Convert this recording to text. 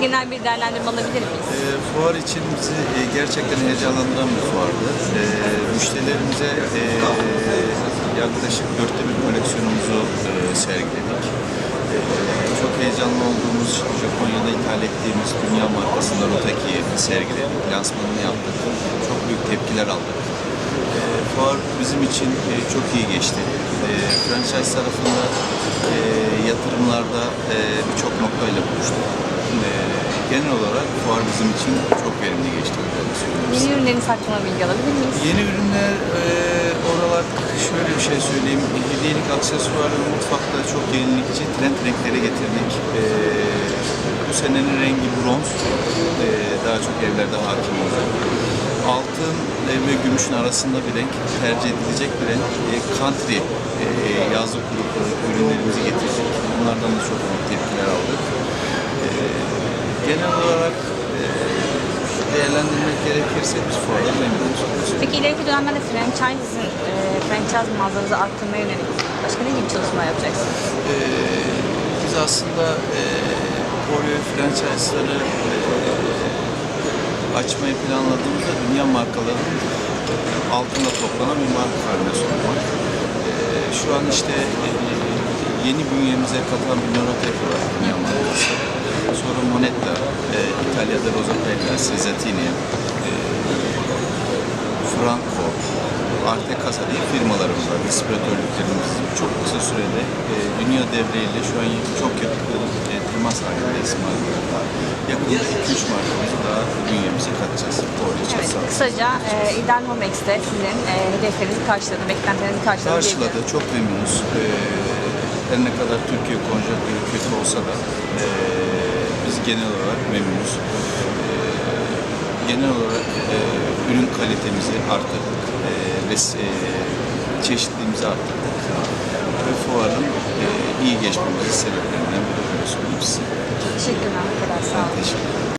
Genel bir değerlendirme alabilir miyiz? E, fuar için bizi e, gerçekten heyecanlandıran bir fuardı. E, müşterilerimize e, yaklaşık dörtte bir koleksiyonumuzu e, sergiledik. E, çok heyecanlı olduğumuz Japonya'da ithal ettiğimiz dünya markasında Rotaki'yi sergiledik. Lansmanını yaptık. Çok büyük tepkiler aldık. E, fuar bizim için e, çok iyi geçti. E, franchise tarafında e, yatırımlarda e, birçok noktayla buluştuk. Genel olarak fuar bizim için çok verimli geçti. Yeni ürünlerin hakkında bilgi alabilir miyiz? Yeni ürünler e, olarak şöyle bir şey söyleyeyim. Hediyelik aksesuar ve mutfakta çok yenilikçi trend renkleri getirdik. E, bu senenin rengi bronz. E, daha çok evlerde hakim olacak. Altın ve gümüşün arasında bir renk tercih edilecek bir renk. E, country e, yazlık grubu ürünlerimizi getirdik. Bunlardan da çok büyük tepkiler aldık. E, genel olarak e, değerlendirmek gerekirse biz fuardan memnunuz. Peki ileriki dönemlerde franchise'ın, e, franchise mağazanızı arttırmaya yönelik başka ne gibi çalışmalar yapacaksınız? Ee, biz aslında e, Oreo franchise'ları e, açmayı planladığımızda dünya markalarının altında toplanan bir marka haline sunmak. E, şu an işte e, yeni bünyemize katılan bir Neurotek var dünya markası. Sonra Monetta, e, İtalya'da Rosapella, Cezzatini, e, Franco, Arte Casa diye firmalarımız var, distribütörlüklerimiz. Çok kısa sürede e, dünya devreyle şu an çok yakın e, temas halindeyiz markalarla. Yakında 2-3 markamızı daha bünyemize katacağız. İçin Evet, kısaca e, İdeal Momex'te sizin e, hedeflerinizi karşıladı, beklentilerinizi karşıladı. Karşıladı, çok memnunuz. E, her ne kadar Türkiye konjonktürü kötü olsa da e, biz genel olarak memnunuz. E, genel olarak e, ürün kalitemizi arttırdık e, ve e, çeşitliliğimizi arttırdık. Ve fuarın e, iyi geçmemesi sebeplerinden biri öyle söyleyeyim size. Teşekkürler. Bu kadar. Sağ olun. Teşekkür ederim.